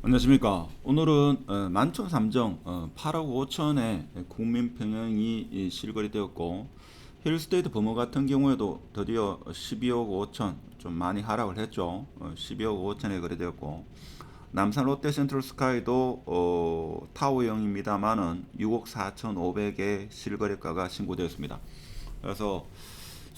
안녕하십니까. 오늘은 어, 만천 삼정 어, 8억 5천의 국민 평형이 이 실거래 되었고 힐스테이트 범어 같은 경우에도 드디어 12억 5천 좀 많이 하락을 했죠. 어, 12억 5천에 거래되었고 남산 롯데 센트럴 스카이도 어, 타워형입니다만은 6억 4천 5백의 실거래가가 신고되었습니다. 그래서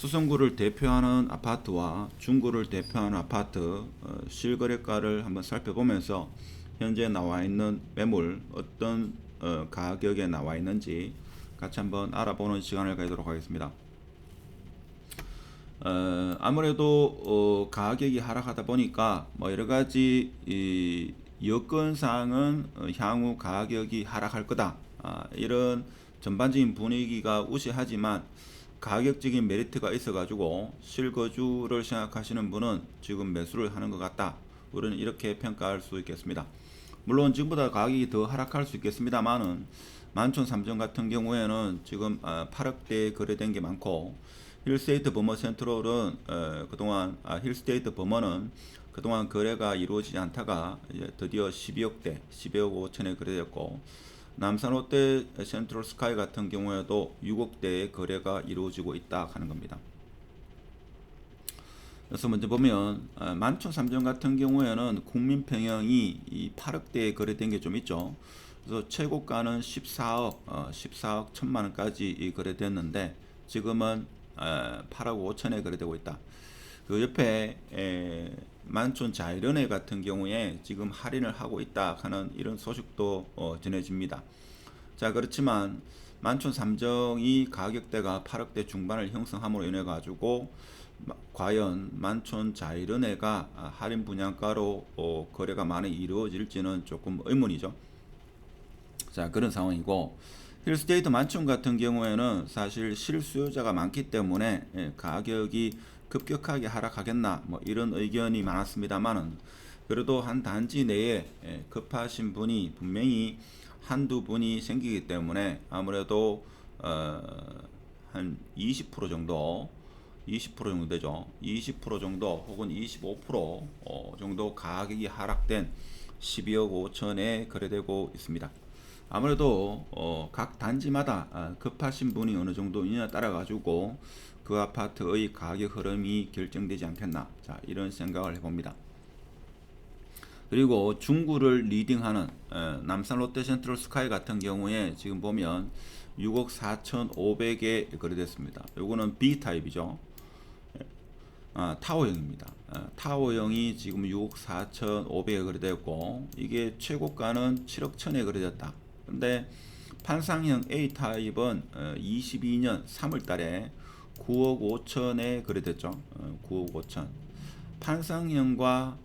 수성구를 대표하는 아파트와 중구를 대표하는 아파트 어, 실거래가를 한번 살펴보면서 현재 나와 있는 매물 어떤 어, 가격에 나와 있는지 같이 한번 알아보는 시간을 가지도록 하겠습니다. 어, 아무래도 어, 가격이 하락하다 보니까 뭐 여러 가지 이 여건상은 어, 향후 가격이 하락할 거다 아, 이런 전반적인 분위기가 우시하지만 가격적인 메리트가 있어가지고 실거주를 생각하시는 분은 지금 매수를 하는 것 같다. 우리는 이렇게 평가할 수 있겠습니다. 물론 지금보다 가격이 더 하락할 수 있겠습니다만은 만촌 삼정 같은 경우에는 지금 8억대 거래된 게 많고 힐스테이트 버머 센트럴은 어, 그동안 아, 힐스테이트 버머는 그동안 거래가 이루어지지 않다가 이제 드디어 12억대, 12억 5천에 거래됐고 남산 롯데 센트럴 스카이 같은 경우에도 6억대의 거래가 이루어지고 있다 하는 겁니다. 그래서 먼저 보면 어, 만촌 삼정 같은 경우에는 국민 평형이 이 8억대에 거래된 게 좀 있죠. 그래서 최고가는 14억, 어, 14억 1천만 원까지 거래됐는데 지금은 어, 8억 5천에 거래되고 있다. 그 옆에 에, 만촌 자이런회 같은 경우에 지금 할인을 하고 있다 하는 이런 소식도 어, 전해집니다. 자 그렇지만 만촌 삼정이 가격대가 8억대 중반을 형성함으로 인해 가지고 과연 만촌 자이런회가 아, 할인 분양가로 어, 거래가 많이 이루어질지는 조금 의문이죠. 자 그런 상황이고 힐스테이트 만촌 같은 경우에는 사실 실수요자가 많기 때문에 예, 가격이 급격하게 하락하겠나 뭐 이런 의견이 많았습니다만은 그래도 한 단지 내에 예, 급하신 분이 분명히 한두 분이 생기기 때문에 아무래도 어 한 20% 정도 20% 정도 되죠. 20% 정도 혹은 25%어 정도 가격이 하락된 12억 5천에 거래되고 있습니다. 아무래도 어, 각 단지마다 아, 급하신 분이 어느 정도이냐 따라 가지고 그 아파트의 가격 흐름이 결정되지 않겠나 자 이런 생각을 해봅니다. 그리고 중구를 리딩하는 에, 남산 롯데 센트럴 스카이 같은 경우에 지금 보면 6억 4,500에 거래됐습니다. 요거는 B 타입이죠. 아, 타워형입니다. 아, 타워형이 지금 6억 4,500에 거래되었고 이게 최고가는 7억 1천에 거래됐다. 근데 판상형 A 타입은 22년 3월 달에 9억 5천에 거래됐죠. 9억 5천. 판상형과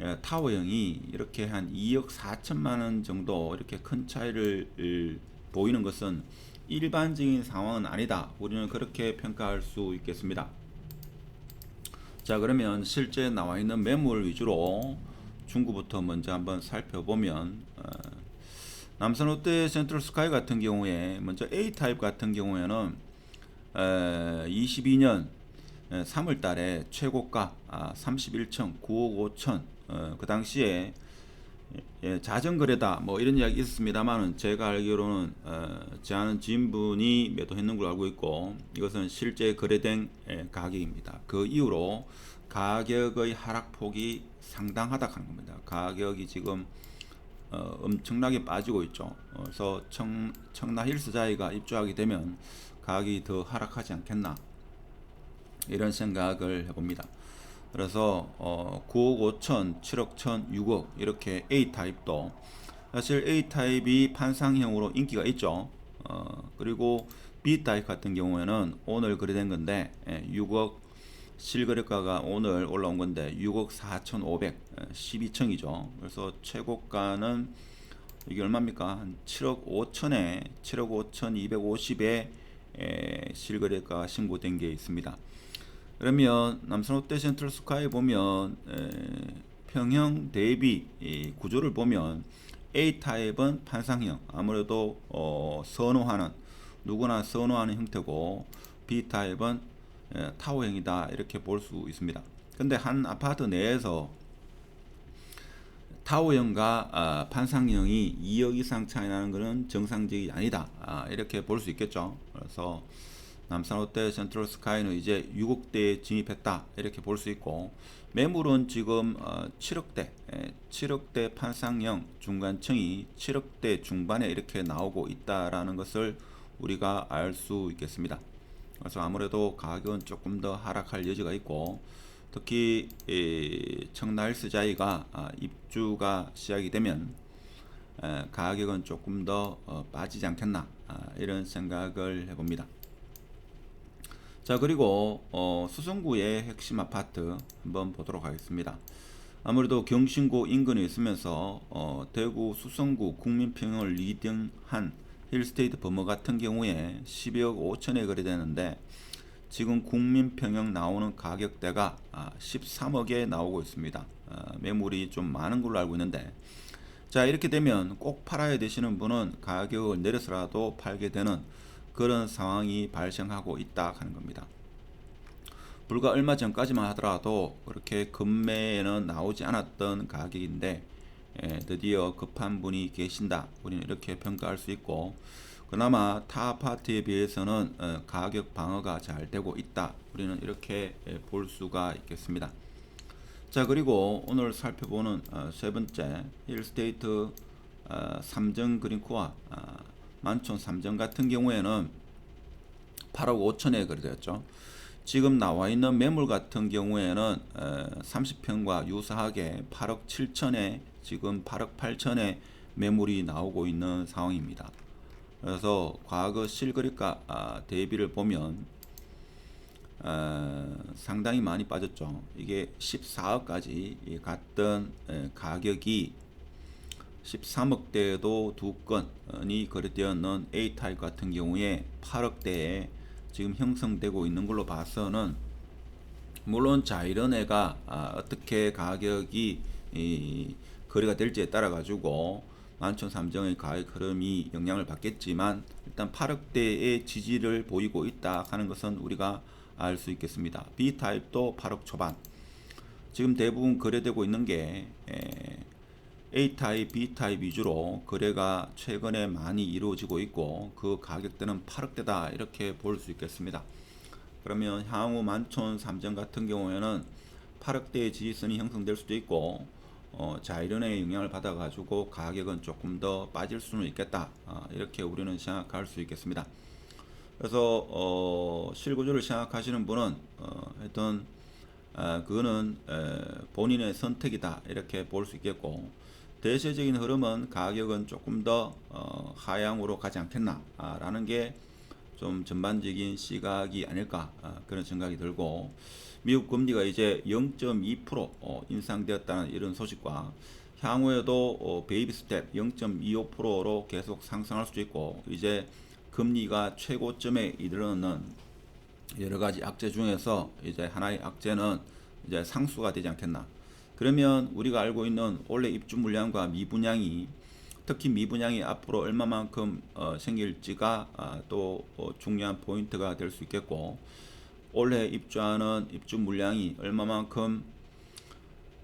예, 타워형이 이렇게 한 2억 4천만 원 정도 이렇게 큰 차이를 보이는 것은 일반적인 상황은 아니다. 우리는 그렇게 평가할 수 있겠습니다. 자, 그러면 실제 나와 있는 매물 위주로 중구부터 먼저 한번 살펴보면 어, 남산 롯데 센트럴 스카이 같은 경우에 먼저 A 타입 같은 경우에는 22년 3월 달에 최고가 31층 9억 5천 그 당시에 예, 자전거래다 뭐 이런 이야기 있었습니다만은 제가 알기로는 어, 제 아는 지인분이 매도했는 걸로 알고 있고 이것은 실제 거래된 예, 가격입니다. 그 이후로 가격의 하락폭이 상당하다 하는 겁니다. 가격이 지금 어, 엄청나게 빠지고 있죠. 어, 그래서 청, 청라 힐스자이가 입주하게 되면 가격이 더 하락하지 않겠나 이런 생각을 해봅니다. 그래서 어, 9억 5천, 7억 1천, 6억 이렇게 A 타입도 사실 A 타입이 판상형으로 인기가 있죠. 어, 그리고 B 타입 같은 경우에는 오늘 거래된 건데 예, 6억 실거래가가 오늘 올라온 건데 6억 4,500 12층이죠. 그래서 최고가는 이게 얼마입니까? 한 7억 5천에 7억 5천 250에 에, 실거래가 신고된 게 있습니다. 그러면 남산 롯데 센트럴 스카이 보면 에, 평형 대비 이 구조를 보면 A 타입은 판상형 아무래도 어, 선호하는 누구나 선호하는 형태고 B 타입은 예, 타워형이다 이렇게 볼 수 있습니다. 근데 한 아파트 내에서 타워형과 아, 판상형이 2억 이상 차이 나는 것은 정상적이 아니다. 아, 이렇게 볼 수 있겠죠. 그래서 남산롯데 센트럴 스카이는 이제 6억대에 진입했다. 이렇게 볼 수 있고 매물은 지금 어, 7억대, 예, 7억대 판상형 중간층이 7억대 중반에 이렇게 나오고 있다라는 것을 우리가 알 수 있겠습니다. 그래서 아무래도 가격은 조금 더 하락할 여지가 있고 특히 이 청라헬스자이가 아, 입주가 시작이 되면 에, 가격은 조금 더 어, 빠지지 않겠나 아, 이런 생각을 해봅니다. 자 그리고 어, 수성구의 핵심 아파트 한번 보도록 하겠습니다. 아무래도 경신고 인근에 있으면서 어, 대구 수성구 국민평을 리딩한 힐스테이트 버머 같은 경우에 12억 5천에 거래되는데 지금 국민평형 나오는 가격대가 아, 13억에 나오고 있습니다. 아, 매물이 좀 많은 걸로 알고 있는데 자 이렇게 되면 꼭 팔아야 되시는 분은 가격을 내려서라도 팔게 되는 그런 상황이 발생하고 있다 하는 겁니다. 불과 얼마 전까지만 하더라도 그렇게 금매에는 나오지 않았던 가격인데 예, 드디어 급한 분이 계신다. 우리는 이렇게 평가할 수 있고 그나마 타 아파트에 비해서는 어, 가격 방어가 잘 되고 있다. 우리는 이렇게 예, 볼 수가 있겠습니다. 자 그리고 오늘 살펴보는 어, 세 번째 힐스테이트 어, 삼정 그린코아 어, 만촌 삼정 같은 경우에는 8억 5천에 거래되었죠. 지금 나와 있는 매물 같은 경우에는 30평과 유사하게 8억 7천에 지금 8억 8천에 매물이 나오고 있는 상황입니다. 그래서 과거 실거래가 아, 대비를 보면 어, 상당히 많이 빠졌죠. 이게 14억까지 갔던 에, 가격이 13억대에도 두 건이 거래되었는 A타입 같은 경우에 8억대에 지금 형성되고 있는 걸로 봐서는 물론 자이런애가 아, 어떻게 가격이 이, 거래가 될지에 따라 가지고 만촌 삼정의 가격 흐름이 영향을 받겠지만 일단 8억대의 지지를 보이고 있다 하는 것은 우리가 알 수 있겠습니다. B 타입도 8억 초반. 지금 대부분 거래되고 있는 게 에, A 타입, B 타입 위주로 거래가 최근에 많이 이루어지고 있고 그 가격대는 8억대다 이렇게 볼 수 있겠습니다. 그러면 향후 만촌 삼정 같은 경우에는 8억대의 지지선이 형성될 수도 있고 어, 자이런의 영향을 받아 가지고 가격은 조금 더 빠질 수는 있겠다. 어, 이렇게 우리는 생각할 수 있겠습니다. 그래서 어, 실구조를 생각하시는 분은 어, 하여튼 아, 그거는 에, 본인의 선택이다 이렇게 볼 수 있겠고 대세적인 흐름은 가격은 조금 더 어, 하향으로 가지 않겠나라는 게 좀 전반적인 시각이 아닐까 아, 그런 생각이 들고 미국 금리가 이제 0.2% 어, 인상되었다는 이런 소식과 향후에도 어, 베이비 스텝 0.25%로 계속 상승할 수도 있고 이제 금리가 최고점에 이르는 여러 가지 악재 중에서 이제 하나의 악재는 이제 상수가 되지 않겠나. 그러면 우리가 알고 있는 올해 입주 물량과 미분양이 특히 미분양이 앞으로 얼마만큼 어, 생길지가 아, 또 어, 중요한 포인트가 될 수 있겠고 올해 입주하는 입주 물량이 얼마만큼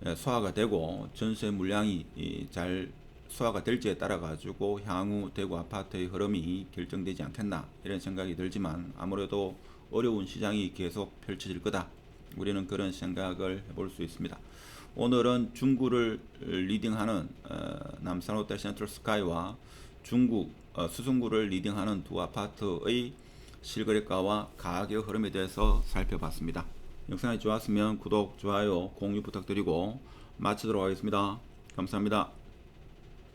예, 소화가 되고 전세 물량이 이, 잘 소화가 될지에 따라 가지고 향후 대구 아파트의 흐름이 결정되지 않겠나 이런 생각이 들지만 아무래도 어려운 시장이 계속 펼쳐질 거다. 우리는 그런 생각을 해볼 수 있습니다. 오늘은 중구를 리딩하는 어, 남산롯데 센트럴 스카이와 중구 어, 수성구를 리딩하는 두 아파트의 실거래가와 가격 흐름에 대해서 살펴봤습니다. 영상이 좋았으면 구독, 좋아요, 공유 부탁드리고 마치도록 하겠습니다. 감사합니다.